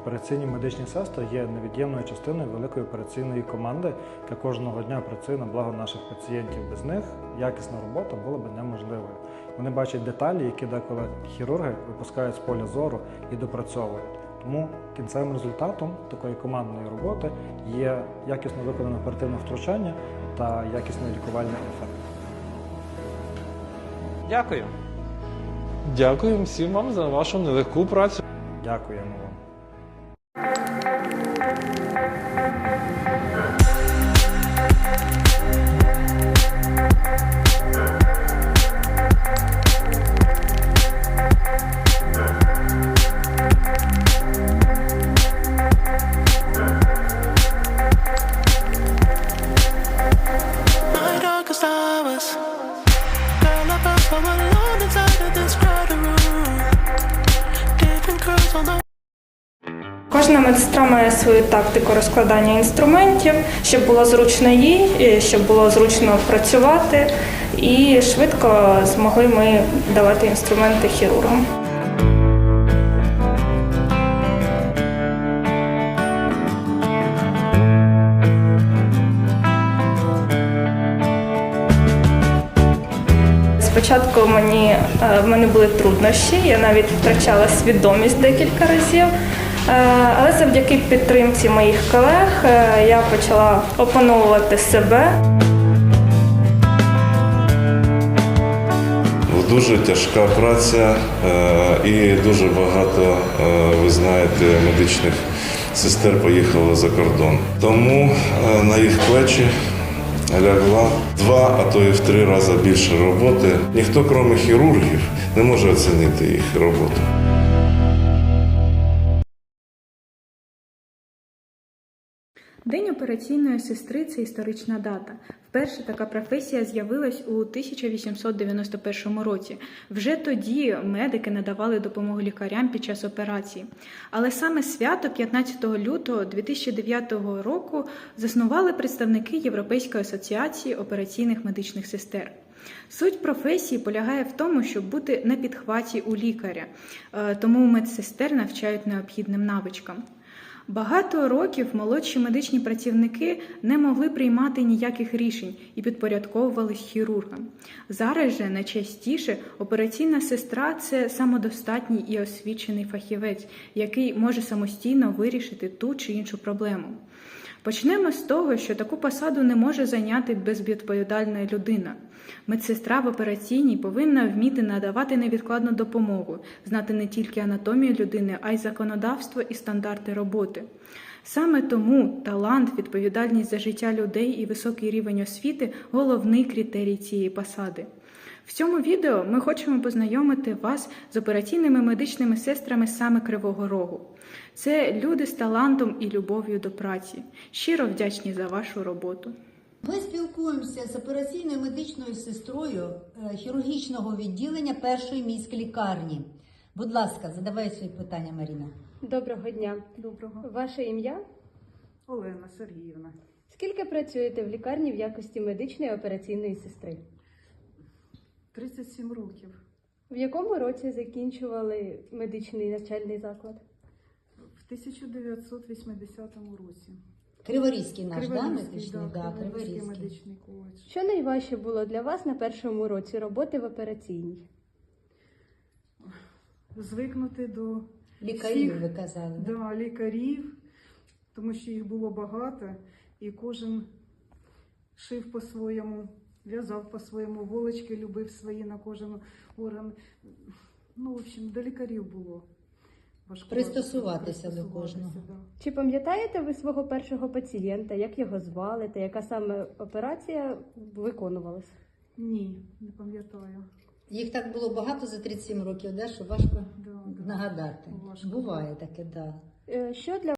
Операційні медичні сестри є невід'ємною частиною великої операційної команди, яка кожного дня працює на благо наших пацієнтів. Без них якісна робота була б неможливою. Вони бачать деталі, які деколи хірурги випускають з поля зору і допрацьовують. Тому кінцевим результатом такої командної роботи є якісно виконане оперативне втручання та якісний лікувальний ефект. Дякую. Дякую всім вам за вашу нелегку працю. Дякуємо Кожна медсестра має свою тактику розкладання інструментів, щоб було зручно їй, щоб було зручно працювати, і швидко змогли ми давати інструменти хірургам. Спочатку мені, е, в мене були труднощі, я навіть втрачала свідомість декілька разів. Е, Але завдяки підтримці моїх колег е, я почала опановувати себе. Дуже тяжка праця і дуже багато, ви знаєте, медичних сестер поїхало за кордон. Тому на їх плечі лягла два, а то і в три рази більше роботи. Ніхто, крім хірургів, не може оцінити їх роботу. День операційної сестри це історична дата. Вперше така професія з'явилась у 1891 році. Вже тоді медики надавали допомогу лікарям під час операції. Але саме свято 15 лютого 2009 року заснували представники Європейської асоціації операційних медичних сестер. Суть професії полягає в тому, щоб бути на підхваті у лікаря, Е, тому медсестер навчають необхідним навичкам. Багато років молодші медичні працівники не могли приймати ніяких рішень і підпорядковувались хірургам. Зараз же найчастіше операційна сестра це самодостатній і освічений фахівець, який може самостійно вирішити ту чи іншу проблему. Почнемо з того, що таку посаду не може зайняти безвідповідальна людина. Медсестра в операційній повинна вміти надавати невідкладну допомогу, знати не тільки анатомію людини, а й законодавство і стандарти роботи. Саме тому талант, відповідальність за життя людей і високий рівень освіти головний критерій цієї посади. В цьому відео ми хочемо познайомити вас з операційними медичними сестрами саме Кривого Рогу. Це люди з талантом і любов'ю до праці. Щиро вдячні за вашу роботу. Ми спілкуємося з операційною медичною сестрою е, хірургічного відділення першої міської лікарні. Будь ласка, задавай свої питання, Маріна. Доброго дня. Доброго. Ваше ім'я? Олена Сергіївна. Скільки працюєте в лікарні в якості медичної операційної сестри? 37 років. В якому році закінчували медичний навчальний заклад? В 1980 році. Криворізький наш, да, медичний? да, Да, Криворізький Криворізький. медичний коледж. Що найважче було для вас на першому році роботи в операційній? Звикнути до Лікарів, всіх, ви казали. Да? да, лікарів, тому що їх було багато, і кожен шив по-своєму, в'язав по-своєму, волочки любив свої на кожен орган. Ну, в общем, до лікарів було. важко Пристосуватися до кожного. да. Чи пам'ятаєте ви свого першого пацієнта, як його звали та яка саме операція виконувалась? Ні, не пам'ятаю. Їх так було багато за 37 років, да, що важко Да, да. нагадати. Важко. Буває таке, так. Да. Е, Що для